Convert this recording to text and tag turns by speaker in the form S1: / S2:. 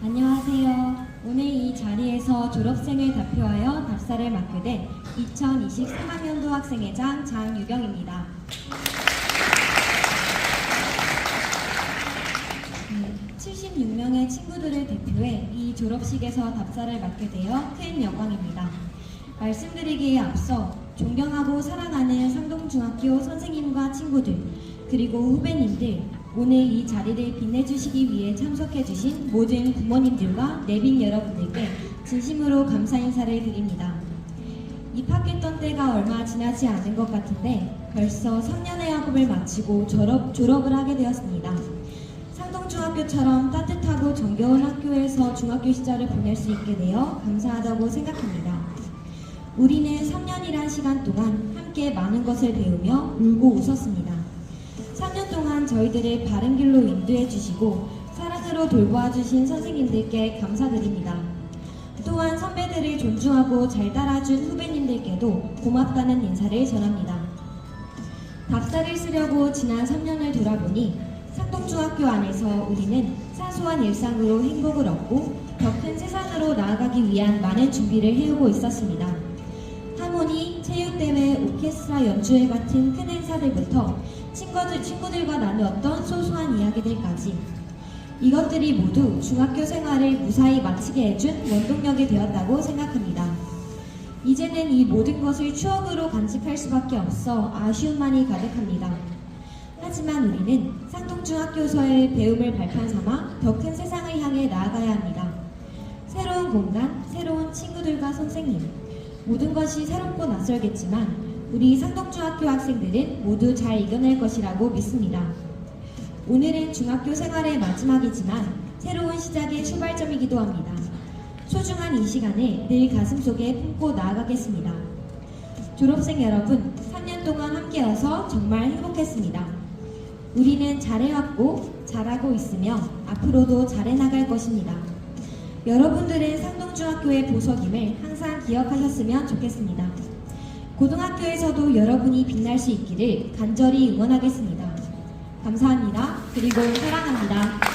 S1: 안녕하세요. 오늘 이 자리에서 졸업생을 대표하여 답사를 맡게 된 2023학년도 학생회장 장유경입니다. 네, 76명의 친구들을 대표해 이 졸업식에서 답사를 맡게 되어 큰 영광입니다. 말씀드리기에 앞서 존경하고 사랑하는 상동중학교 선생님과 친구들 그리고 후배님들 오늘 이 자리를 빛내주시기 위해 참석해주신 모든 부모님들과 내빈 여러분들께 진심으로 감사 인사를 드립니다. 입학했던 때가 얼마 지나지 않은 것 같은데 벌써 3년의 학업을 마치고 졸업, 졸업을 하게 되었습니다. 상동중학교처럼 따뜻하고 정겨운 학교에서 중학교 시절을 보낼 수 있게 되어 감사하다고 생각합니다. 우리는 3년이란 시간 동안 함께 많은 것을 배우며 울고 웃었습니다. 3년 동안 저희들을 바른 길로 인도해 주시고 사랑으로 돌보아 주신 선생님들께 감사드립니다. 또한 선배들을 존중하고 잘 따라준 후배님들께도 고맙다는 인사를 전합니다. 답사를 쓰려고 지난 3년을 돌아보니 상동중학교 안에서 우리는 사소한 일상으로 행복을 얻고 더 큰 세상으로 나아가기 위한 많은 준비를 해오고 있었습니다. 하모니, 체육대회, 오케스트라 연주회 같은 큰 행사들부터 친구들, 친구들과 나누었던 소소한 이야기들까지 이것들이 모두 중학교 생활을 무사히 마치게 해준 원동력이 되었다고 생각합니다. 이제는 이 모든 것을 추억으로 간직할 수밖에 없어 아쉬움만이 가득합니다. 하지만 우리는 상동중학교에서의 배움을 발판 삼아 더 큰 세상을 향해 나아가야 합니다. 새로운 공간, 새로운 친구들과 선생님, 모든 것이 새롭고 낯설겠지만 우리 상동중학교 학생들은 모두 잘 이겨낼 것이라고 믿습니다. 오늘은 중학교 생활의 마지막이지만 새로운 시작의 출발점이기도 합니다. 소중한 이 시간을 늘 가슴 속에 품고 나아가겠습니다. 졸업생 여러분, 3년 동안 함께여서 정말 행복했습니다. 우리는 잘해왔고 잘하고 있으며 앞으로도 잘해나갈 것입니다. 여러분들은 상동중학교의 보석임을 항상 기억하셨으면 좋겠습니다. 고등학교에서도 여러분이 빛날 수 있기를 간절히 응원하겠습니다. 감사합니다. 그리고 사랑합니다.